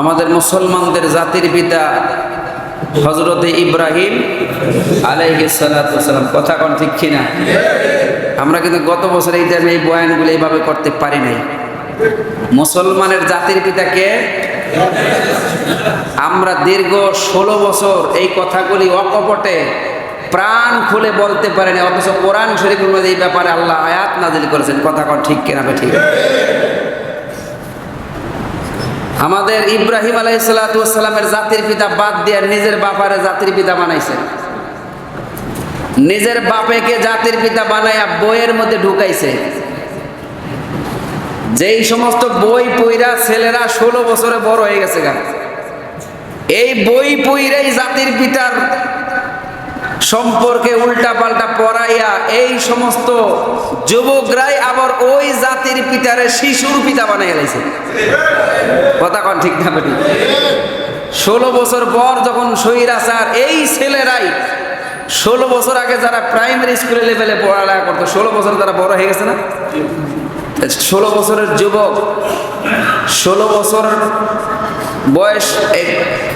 আমাদের মুসলমানদের জাতির পিতা হজরতে ইব্রাহিম আলাইহিসালাম কথা কোন ঠিক কিনা? আমরা কিন্তু গত বছর এই টাইমে এই বয়ানগুলো এইভাবে করতে পারি নাই। মুসলমানের জাতির পিতাকে আমরা দীর্ঘ ষোলো বছর এই কথাগুলি অকপটে প্রাণ খুলে বলতে পারেনি অথচ কোরআন শরীফের মধ্যে এই ব্যাপারে আল্লাহ আয়াত নাজিল করেছেন। কথা কন ঠিক কিনা ঠিক আমাদের ইব্রাহিম আলাইসালামের জাতির পিতা বাদ দিয়ে নিজের বাপারে জাতির পিতা বানাইছে নিজের বাপেকে জাতির পিতা বানাইয়া বইয়ের মধ্যে ঢুকাইছে। যেই সমস্ত বই পইরা ছেলেরা ষোলো বছরে বড় হয়ে গেছে গা। এই বই পইরাই জাতির পিতার সম্পর্কে উল্টা পাল্টা পড়াইয়া এই সমস্ত যুবকরাই আবার ওই জাতির পিতারে শিশুর পিতা বানাই গেছে কথা কন ঠিক না ষোলো বছর পর যখন সৈরাচার এই ছেলেরাই ষোলো বছর আগে যারা প্রাইমারি স্কুলে লেভেলে পড়ালেখা করতো, ষোলো বছর তারা বড় হয়ে গেছে না? ষোলো বছরের যুবক, ষোলো বছর বয়স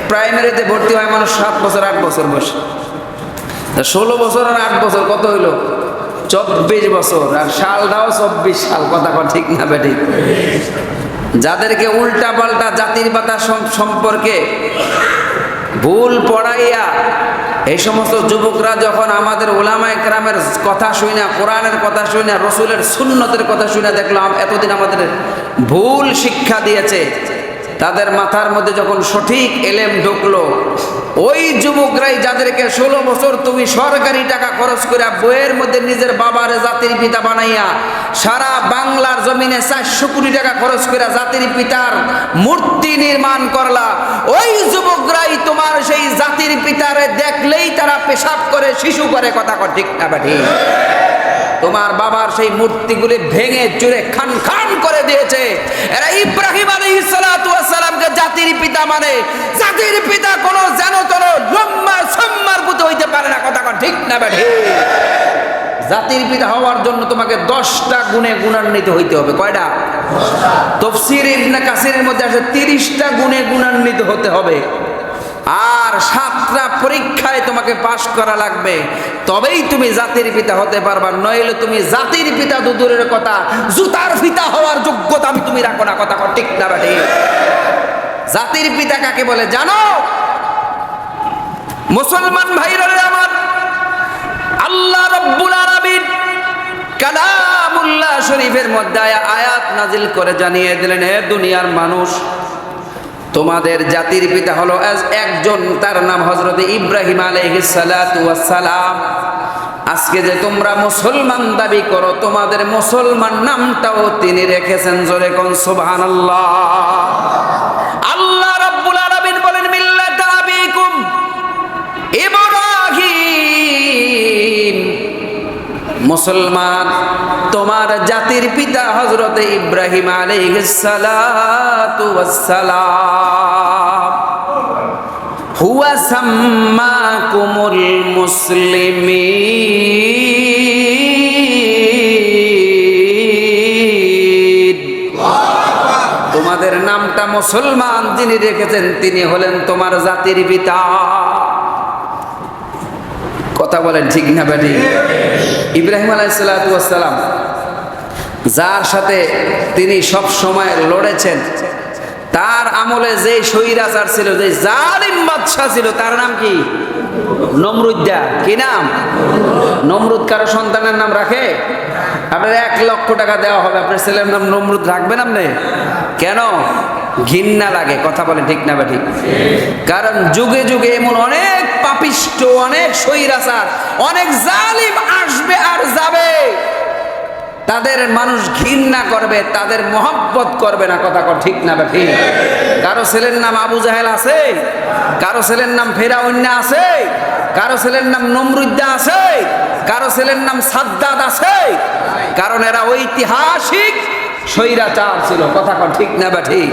প্রাইমারিতে ভর্তি হয় মানুষ সাত বছর, আট বছর বয়স। ষোলো বছর আর আট বছর, কত হইল? চব্বিশ বছর। আর সালটাও চব্বিশ সাল কথা ঠিক না বেটি যাদেরকে উল্টা পাল্টা জাতির পাতা সম- সম্পর্কে ভুল পড়াইয়া, এই সমস্ত যুবকরা যখন আমাদের ওলামায় গ্রামের কথা শুই না কোরআনের কথা শুই না রসুলের সুন্নতের কথা শুই না দেখলাম এতদিন আমাদের ভুল শিক্ষা দিয়েছে। তাদের মাথার মধ্যে যখন সঠিক এলেম ঢুকলো ওই যুবকরাই যাদেরকে ষোলো বছর তুমি সরকারি টাকা খরচ করে বইয়ের মধ্যে নিজের বাবার জাতির পিতা বানাইয়া সারা বাংলার জমিনে চারশো কোটি টাকা খরচ করে জাতির পিতার মূর্তি নির্মাণ করলা। ওই যুবকরাই তোমার সেই জাতির পিতারে দেখলেই তারা পেশাব করে, শিশু করে, কথা কর ঠিক না বাটি? তোমার বাবার সেই মূর্তিগুলি ভেঙে চুরে খান খান করে দিয়েছে। এরা ইব্রাহিম আলী সালামকে জাতির পিতা মানে জাতির পিতা কোনো যেন তোর লম্বা সম্মার হইতে পারে না, কথা ঠিক না ব্যাঠি? জাতির পিতা হওয়ার জন্য তোমাকে দশটা গুণে গুণান্বিত হইতে হবে, কয়টা? তফসির ইবনে কাসিরের মধ্যে আছে তিরিশটা গুণে গুণান্বিত হতে হবে। আর সাতটা পরীক্ষায় তোমাকে পাশ করা লাগবে। তবেই তুমি জাতির পিতা হতে পারবা, নইলে তুমি জাতির পিতা দুদূরের কথা, জুতার পিতা হওয়ার যোগ্যতা আমি তুমি রাখো না, কথা ঠিক না বাটি জাতির পিতা কাকে বলে জানো? মুসলমান ভাইরা আমার আল্লাহ রব্বুল আলামিন কালামুল্লাহ শরীফের মধ্যে আয়াত নাজিল করে জানিয়ে দিলেন, হে দুনিয়ার মানুষ, তোমাদের জাতির পিতা হলো একজন, তার নাম হজরত ইব্রাহিম সালাম। আজকে যে তোমরা মুসলমান দাবি করো, তোমাদের মুসলমান নামটাও তিনি রেখেছেন জোরে কোন, সুবহানাল্লাহ আল্লাহ রাব্বুল আলামিন বলেন মিল্লাত আবিকুম মুসলমান, তোমার জাতির পিতা হজরত ইব্রাহিম আলাইহিসসালাম হুয়া সাম্মাকুমুল মুসলিমিন। তোমাদের নামটা মুসলমান যিনি রেখেছেন, তিনি হলেন তোমার জাতির পিতা। কথা বলেন ঠিক না ব্যাটি? ইব্রাহিম আলাইসালাম যার সাথে তিনি সব সময় লড়েছেন, তার আমলে যে স্বৈরাচার ছিল যে জালিম বাদশাহ ছিল, তার নাম কি? নমরুদ্দা। কি নাম? নমরুদ কারও সন্তানের নাম রাখে? আপনার এক লক্ষ টাকা দেওয়া হবে, আপনার ছেলের নাম নমরুদ রাখবেন আপনি? কেন? ঘৃণা লাগে, কথা বলে ঠিক না বা ঠিক কারণ যুগে যুগে এমন অনেক পাপিষ্ট, অনেক স্বৈরাচার, অনেক জালিম আসবে আর যাবে। তাদের মানুষ ঘৃণা করবে, তাদের মহব্বত করবে না, কথা কর ঠিক না ঠিক? কারও ছেলের নাম আবু জাহেল আছে? কারও ছেলের নাম ফেরাউন্না আছে? কারও ছেলের নাম নমরুদ্দা আছে? কারও ছেলের নাম সাদ্দাদ আছে? কারণ এরা ঐতিহাসিক স্বৈরাচার ছিল, কথা কর ঠিক না বা ঠিক?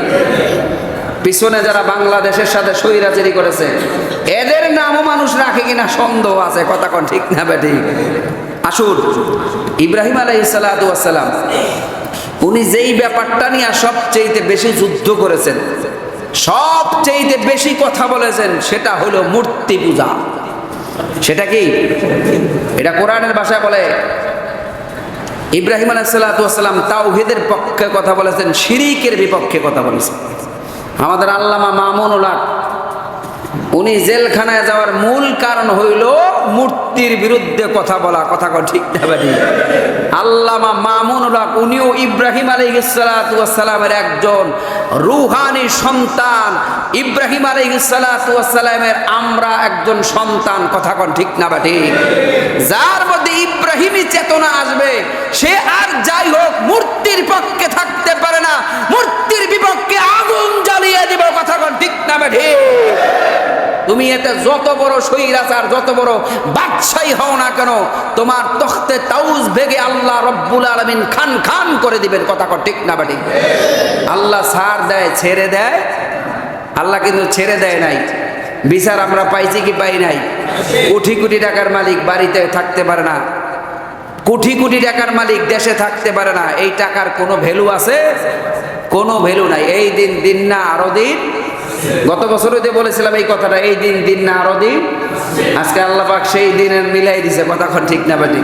পিছনে যারা বাংলাদেশের সাথে স্বৈরাচারি করেছে, এদের নামও মানুষ রাখে কিনা সন্দেহ আছে, কথা কন ঠিক না বা ঠিক আসুন, ইব্রাহিম আলাইসালাম উনি যেই ব্যাপারটা নিয়ে সবচেয়ে বেশি যুদ্ধ করেছেন সবচেয়ে বেশি কথা বলেছেন, সেটা হলো মূর্তি পূজা। সেটা কি? এটা কোরআনের ভাষায় বলে, ইব্রাহিম আলাইসাল্লাম তাওহিদের পক্ষে কথা বলেছেন, শিরিকের বিপক্ষে কথা বলেছেন। আমাদের আল্লামা মামুনুল্লাহ উনি জেলখানায় যাওয়ার মূল কারণ হইল মূর্তির বিরুদ্ধে কথা বলা, কথা ঠিক না আল্লামা মামুনুল্লাহ উনিও ইব্রাহিম আলাইসালামের একজন রুহানি সন্তান। ইব্রাহিম আলাইসালামের আমরা একজন সন্তান, কথা কন ঠিক না বাটি যার মধ্যে ইব্রাহিমী চেতনা আসবে, সে আর যাই হোক, মূর্তির পক্ষে থাকতে পারে না। ঠিক না বাটি তুমি এতে যত বড় সৈরাচার যত বড় বাদশাহী হও না কেন, তোমার তখতে তাউজ ভেগে আল্লাহ রব্বুল আলমিন খান খান করে দিবেন, কথা কর ঠিক না বাটি আল্লাহ সার দেয়, ছেড়ে দেয়, আল্লাহ কিন্তু ছেড়ে দেয় নাই। বিচার আমরা পাইছি কি পাই নাই? কোটি কোটি টাকার মালিক বাড়িতে থাকতে পারে না। কোটি কোটি টাকার মালিক দেশে থাকতে পারে না। এই টাকার কোনো ভ্যালু আছে? কোনো ভ্যালু নাই। এই দিন দিন না, আরও দিন গত বছরও যে বলেছিলাম এই কথাটা, এই দিন দিন না, আরও দিন। আজকে আল্লাহ পাক সেই দিনের মিলাই দিছে, কথা ঠিক না বাটি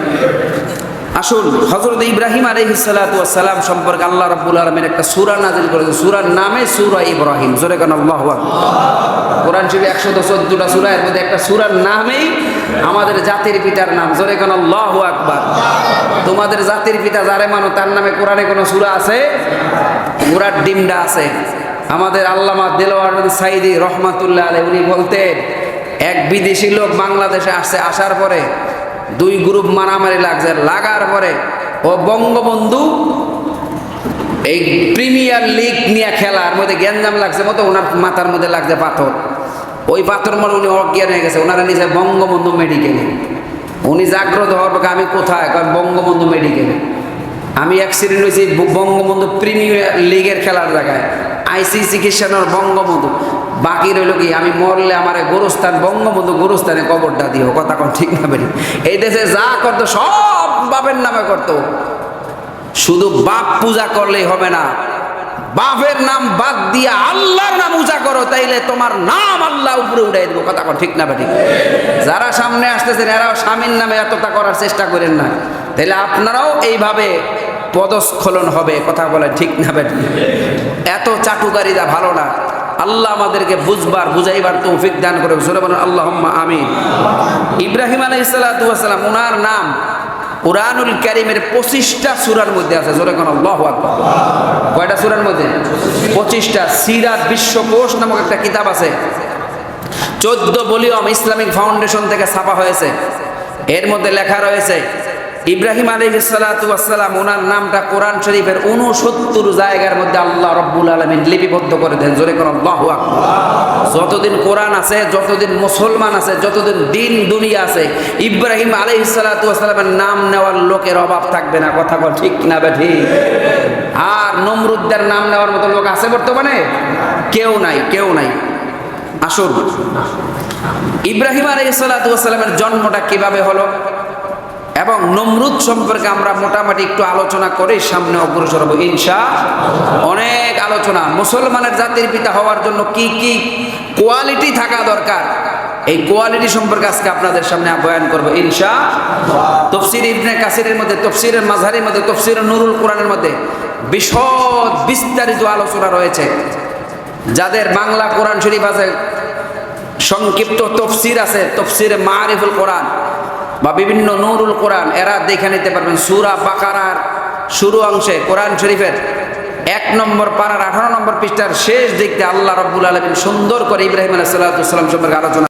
আসুন হজরত ইব্রাহিম আলহিসাল্লাম সম্পর্কে আল্লাহ রব্বুল আলমের একটা সুরা নাজিল করেছে সুরার নামে সুরা ইব্রাহিম, জোরে কেন আল্লাহ কোরআন শরীফ একশো চোদ্দটা সুরা, এর মধ্যে একটা সুরার নামেই আমাদের জাতির পিতার নাম, জোরে কেন আল্লাহ আকবার। তোমাদের জাতির পিতা যারে মানো, তার নামে কোরআনে কোনো সুরা আছে? মুরার ডিমডা আছে। আমাদের আল্লামা দেলোয়ার সাইদি রহমাতুল্লাহ আলী উনি বলতেন, এক বিদেশি লোক বাংলাদেশে আসছে, আসার পরে দুই গ্রুপ মারামারি লাগছে, লাগার পরে ও বঙ্গবন্ধু এই প্রিমিয়ার লিগ নিয়ে খেলার মধ্যে গ্যাঞ্জাম লাগছে, মতো ওনার মাথার মধ্যে লাগছে পাথর। ওই পাথর মনে উনি অজ্ঞান হয়ে গেছে, ওনারা নিচে বঙ্গবন্ধু মেডিকেলে। উনি জাগ্রত হওয়ার পর আমি কোথায়? কারণ বঙ্গবন্ধু মেডিকেলে। আমি অ্যাক্সিডেন্ট হয়েছি বঙ্গবন্ধু প্রিমিয়ার লিগের খেলার জায়গায়। আইসি চিকিৎসানোর বঙ্গবন্ধু। বাকি রইল কি, আমি মরলে আমার গোরস্থান, বঙ্গবন্ধু গোরস্থানে কবরটা দিও। কথা কন ঠিক না বেরি এই দেশে যা করতো, সব বাপের নামে করতো। শুধু বাপ পূজা করলেই হবে না। বাপের নাম বাদ দিয়া আল্লাহর নাম পূজা করো, তাইলে তোমার নাম আল্লাহ উপরে উঠাই দেবো। কথা ঠিক না বেটি যারা সামনে আসতেছেন, এরাও স্বামীর নামে এতটা করার চেষ্টা করেন না। তাহলে আপনারাও এইভাবে পদস্খলন হবে, কথা বলে ঠিক না বেটি। এত চাটুকারিতা ভালো না। আল্লাহ আমাদেরকে বুঝবার, বুঝাইবার তৌফিক দান করে আল্লাহ আমি ইব্রাহিম আলাই সাল্লাম ওনার নাম কোরআনুল কারিমের পঁচিশটা সুরার মধ্যে আছে। জোরে কোন আল্লাহ কয়টা সুরার মধ্যে? পঁচিশটা। সিরাত বিশ্বকোষ নামক একটা কিতাব আছে। চোদ্দ বলিয়ম ইসলামিক ফাউন্ডেশন থেকে ছাপা হয়েছে। এর মধ্যে লেখা রয়েছে ইব্রাহিম আলী সালাতাম ওনার নামটা কোরআন শরীফের উনসত্তর জায়গার মধ্যে আল্লাহ রব্বুল আলমিন লিপিবদ্ধ করে দেন। জোরে কোন যতদিন কোরআন আছে, যতদিন মুসলমান আছে, যতদিন দিন দুনিয়া আছে, ইব্রাহিম আলী সালাতামের নাম নেওয়ার লোকের অভাব থাকবে না। কথা বল ঠিক না বে ঠিক? আর নমরুদ্দের নাম নেওয়ার মতো লোক আছে বর্তমানে? কেউ নাই কেউ নাই। আসুন। ইব্রাহিম আলী সালাতামের জন্মটা কীভাবে হলো? এবং নমরুদ সম্পর্কে আমরা মোটামুটি একটু আলোচনা করে সামনে অগ্রসর হব, ইনশা অনেক আলোচনা। মুসলমানের জাতির পিতা হওয়ার জন্য কি কি কোয়ালিটি থাকা দরকার? এই কোয়ালিটি সম্পর্কে আজকে আপনাদের সামনে বয়ান করব, ইনশা তফসির ইবনে কাসিরের মধ্যে, তফসিরের মাঝারির মধ্যে, তফসির নুরুল কোরআনের মধ্যে বিশদ বিস্তারিত আলোচনা রয়েছে। যাদের বাংলা কোরআন শরীফ আছে, সংক্ষিপ্ত তফসির আছে, তফসির মারিফুল কোরআন। বা বিভিন্ন নুরুল কোরআন, এরা দেখে নিতে পারবেন। সুরা বাকারার শুরু অংশে কোরআন শরীফের এক নম্বর পাড়ার আঠারো নম্বর পৃষ্ঠার শেষ দিকতে আল্লাহ রব্বুল আলমিন সুন্দর করে ইব্রাহিম আলাহ সাল্লাম সম্পর্কে আলোচনা